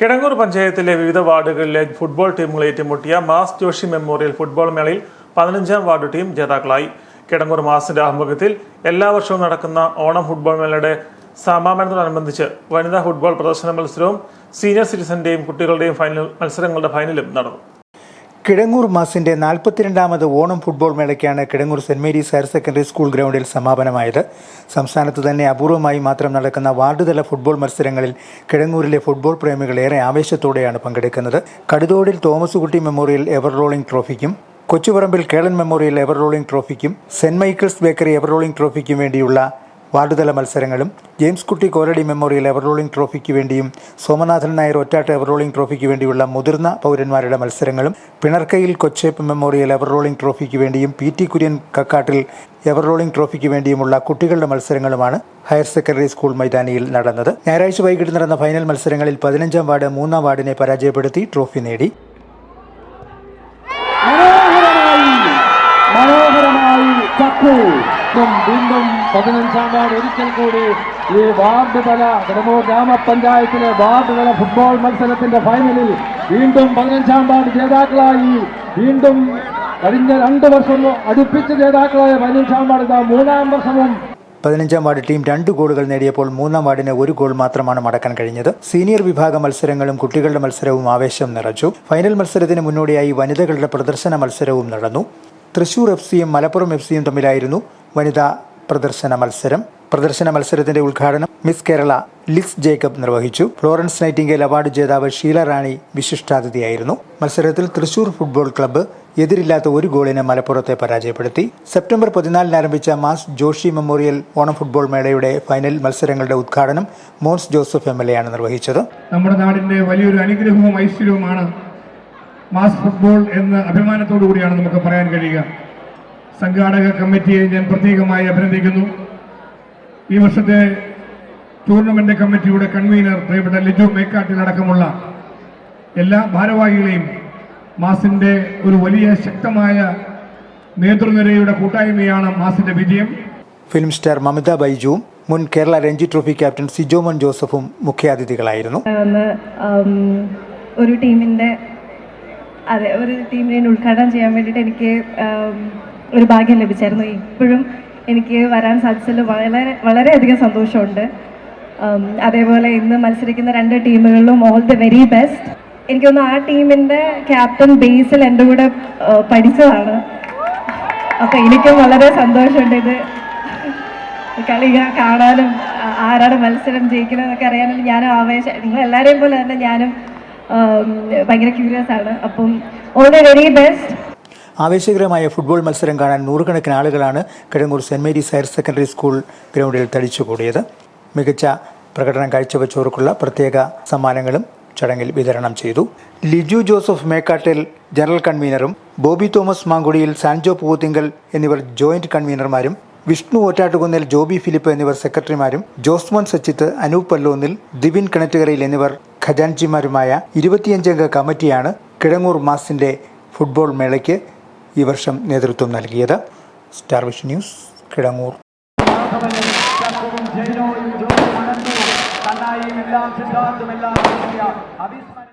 കിടങ്ങൂർ പഞ്ചായത്തിലെ വിവിധ വാർഡുകളിലെ ഫുട്ബോൾ ടീമുകൾ ഏറ്റുമുട്ടിയ മാസ് ജോഷി മെമ്മോറിയൽ ഫുട്ബോൾ മേളയിൽ പതിനഞ്ചാം വാർഡ് ടീം ജേതാക്കളായി. കിടങ്ങൂർ മാസിന്റെ ആഭിമുഖ്യത്തിൽ എല്ലാ വർഷവും നടക്കുന്ന ഓണം ഫുട്ബോൾ മേളയുടെ സമാപനത്തോടനുബന്ധിച്ച് വനിതാ ഫുട്ബോൾ പ്രദർശന മത്സരവും സീനിയർ സിറ്റിസന്റെയും കുട്ടികളുടെയും ഫൈനൽ മത്സരങ്ങളുടെ ഫൈനലും നടന്നു. കിടങ്ങൂർ മാസിന്റെ നാൽപ്പത്തിരണ്ടാമത് Onam football മേളയ്ക്കാണ് Kidangoor saint Mary's higher secondary school ഗ്രൗണ്ടിൽ സമാപനമായത്. സംസ്ഥാനത്ത് തന്നെ അപൂർവമായി മാത്രം നടക്കുന്ന വാർഡുതല ഫുട്ബോൾ മത്സരങ്ങളിൽ കിടങ്ങൂരിലെ ഫുട്ബോൾ പ്രേമികൾ ഏറെ ആവേശത്തോടെയാണ് പങ്കെടുക്കുന്നത്. Kaduthodil Thomas Kutty memorial ever rolling ട്രോഫിക്കും Kochuparambil Kelan memorial ever rolling ട്രോഫിക്കും saint Michael's bakery ever rolling ട്രോഫിക്കും വേണ്ടിയുള്ള വാർഡുതല മത്സരങ്ങളും ജെയിംസ് കുട്ടി കോരടി മെമ്മോറിയൽ എവർറോളിംഗ് ട്രോഫിക്ക് വേണ്ടിയും സോമനാഥൻ നായർ ഒറ്റാട്ട് എവർറോളിംഗ് ട്രോഫിക്ക് വേണ്ടിയുള്ള മുതിർന്ന പൗരന്മാരുടെ മത്സരങ്ങളും പിണർക്കയിൽ കൊച്ചേപ്പ് മെമ്മോറിയൽ എവർറോളിംഗ് ട്രോഫിക്ക് വേണ്ടിയും P T Kurian Kakkattil ever rolling ട്രോഫിക്ക് വേണ്ടിയുമുള്ള കുട്ടികളുടെ മത്സരങ്ങളുമാണ് ഹയർ സെക്കൻഡറി സ്കൂൾ മൈതാനിയിൽ നടന്നത്. ഞായറാഴ്ച വൈകിട്ട് നടന്ന ഫൈനൽ മത്സരങ്ങളിൽ പതിനഞ്ചാം വാർഡ് മൂന്നാം വാർഡിനെ പരാജയപ്പെടുത്തി ട്രോഫി നേടി. മനോഹരമായി മനോഹരമായി പതിനഞ്ചാം വാർഡ് ഒരിക്കൽ കൂടി ഈ വാർഡ് തല കിടമൂർ ഗ്രാമപഞ്ചായത്തിലെ വാർഡ് തല ഫുട്ബോൾ മത്സരത്തിന്റെ ഫൈനലിൽ വീണ്ടും പതിനഞ്ചാം വാർഡ് ജേതാക്കളായി. വീണ്ടും കഴിഞ്ഞ രണ്ട് വർഷം അടുപ്പിച്ച് ജേതാക്കളായ പതിനഞ്ചാം വാർഡ് മൂന്നാം വർഷവും. പതിനഞ്ചാം വാർഡ് ടീം രണ്ട് ഗോളുകൾ നേടിയപ്പോൾ മൂന്നാം വാർഡിന് ഒരു ഗോൾ മാത്രമാണ് മടക്കാൻ കഴിഞ്ഞത്. സീനിയർ വിഭാഗ മത്സരങ്ങളും കുട്ടികളുടെ മത്സരവും ആവേശം നിറച്ചു. ഫൈനൽ മത്സരത്തിന് മുന്നോടിയായി വനിതകളുടെ പ്രദർശന മത്സരവും നടന്നു. തൃശൂർ എഫ് സിയും മലപ്പുറം എഫ് സിയും തമ്മിലായിരുന്നു വനിതാ പ്രദർശന മത്സരം. പ്രദർശന മത്സരത്തിന്റെ ഉദ്ഘാടനം മിസ് കേരള ലിസ് ജേക്കബ് നിർവഹിച്ചു. ഫ്ലോറൻസ് നൈറ്റിംഗേൽ അവാർഡ് ജേതാവ് ഷീല റാണി വിശിഷ്ടാതിഥിയായിരുന്നു. മത്സരത്തിൽ തൃശൂർ ഫുട്ബോൾ ക്ലബ്ബ് എതിരില്ലാത്ത ഒരു ഗോളിന് മലപ്പുറത്തെ പരാജയപ്പെടുത്തി. സെപ്റ്റംബർ പതിനാലിന് ആരംഭിച്ച mass Joshi memorial Onam football മേളയുടെ ഫൈനൽ മത്സരങ്ങളുടെ ഉദ്ഘാടനം Mons Joseph M L A ആണ് നിർവഹിച്ചത്. നമ്മുടെ നാടിന്റെ വലിയൊരു അനുഗ്രഹവും ഐശ്വര്യവുമാണ് മാസ് ഫുട്ബോൾ എന്ന അഭിമാനത്തോടു കൂടിയാണ് നമുക്ക് പറയാൻ കഴിയുക. സംഘാടക കമ്മിറ്റിയെ ഞാൻ പ്രത്യേകമായി അഭിനന്ദിക്കുന്നു. ഈ വർഷത്തെ ടൂർണമെന്റ് കമ്മിറ്റിയുടെ കൺവീനർ പ്രിയപ്പെട്ട ലിജു മേക്കാട്ടിലടക്കമുള്ള എല്ലാ ഭാരവാഹികളെയും മാസിന്റെ ഒരു വലിയ ശക്തമായ നേതൃനിരയുടെ കൂട്ടായ്മയാണ് മാസിന്റെ വിജയം. ഫിലിം സ്റ്റാർ മമിത ബൈജുവും മുൻ കേരള രഞ്ജി ട്രോഫി ക്യാപ്റ്റൻ സിജോമോൻ ജോസഫും മുഖ്യാതിഥികളായിരുന്നു. ഒരു ടീമിന്റെ അതെ ഒരു ടീമിനെ ഉദ്ഘാടനം ചെയ്യാൻ വേണ്ടിയിട്ട് എനിക്ക് ഒരു ഭാഗ്യം ലഭിച്ചായിരുന്നു. ഇപ്പോഴും എനിക്ക് വരാൻ സാധിച്ചതിൽ വളരെ വളരെയധികം സന്തോഷമുണ്ട്. അതേപോലെ ഇന്ന് മത്സരിക്കുന്ന രണ്ട് ടീമുകളിലും ഓൾ ദി വെരി ബെസ്റ്റ് എനിക്കൊന്ന് ആ ടീമിന്റെ ക്യാപ്റ്റൻ ബേസിൽ എന്റെ കൂടെ പഠിച്ചതാണ്. അപ്പം എനിക്കും വളരെ സന്തോഷമുണ്ട് ഇത്. കളി കാണാനും ആരാണ് മത്സരം ജയിക്കണമെന്നൊക്കെ അറിയാനും ഞാനും ആവേശം നിങ്ങൾ എല്ലാവരെയും പോലെ തന്നെ ഞാനും ഭയങ്കര ക്യൂരിയസ് ആണ്. അപ്പം ഓൾ ദ വെരി ബെസ്റ്റ് ആവേശകരമായ ഫുട്ബോൾ മത്സരം കാണാൻ നൂറുകണക്കിന് ആളുകളാണ് Kidangoor saint Mary's higher secondary school ഗ്രൗണ്ടിൽ തടിച്ചുകൂടിയത് മികച്ച പ്രകടനം കാഴ്ചവെച്ചവർക്കുള്ള പ്രത്യേക സമ്മാനങ്ങളും ചടങ്ങിൽ വിതരണം ചെയ്തു. ലിജു ജോസഫ് മേക്കാട്ടിൽ ജനറൽ കൺവീനറും ബോബി തോമസ് മാങ്കുടിയിൽ സാൻജോ പൂവത്തിങ്കൽ എന്നിവർ ജോയിന്റ് കൺവീനർമാരും വിഷ്ണു ഓറ്റാട്ടുകുന്നിൽ ജോബി ഫിലിപ്പ് എന്നിവർ സെക്രട്ടറിമാരും ജോസ്മോൻ സച്ചിത്ത് അനൂപ് പല്ലോന്നിൽ ദിവിൻ കിണറ്റുകരയിൽ എന്നിവർ ഖജാൻജിമാരുമായ ഇരുപത്തിയഞ്ചംഗ കമ്മിറ്റിയാണ് കിഴങ്ങൂർ മാസിന്റെ ഫുട്ബോൾ മേളയ്ക്ക് ഈ വർഷം നേതൃത്വം നൽകിയത് സ്റ്റാർ വിഷൻ ന്യൂസ് കിടങ്ങൂർ. എല്ലാം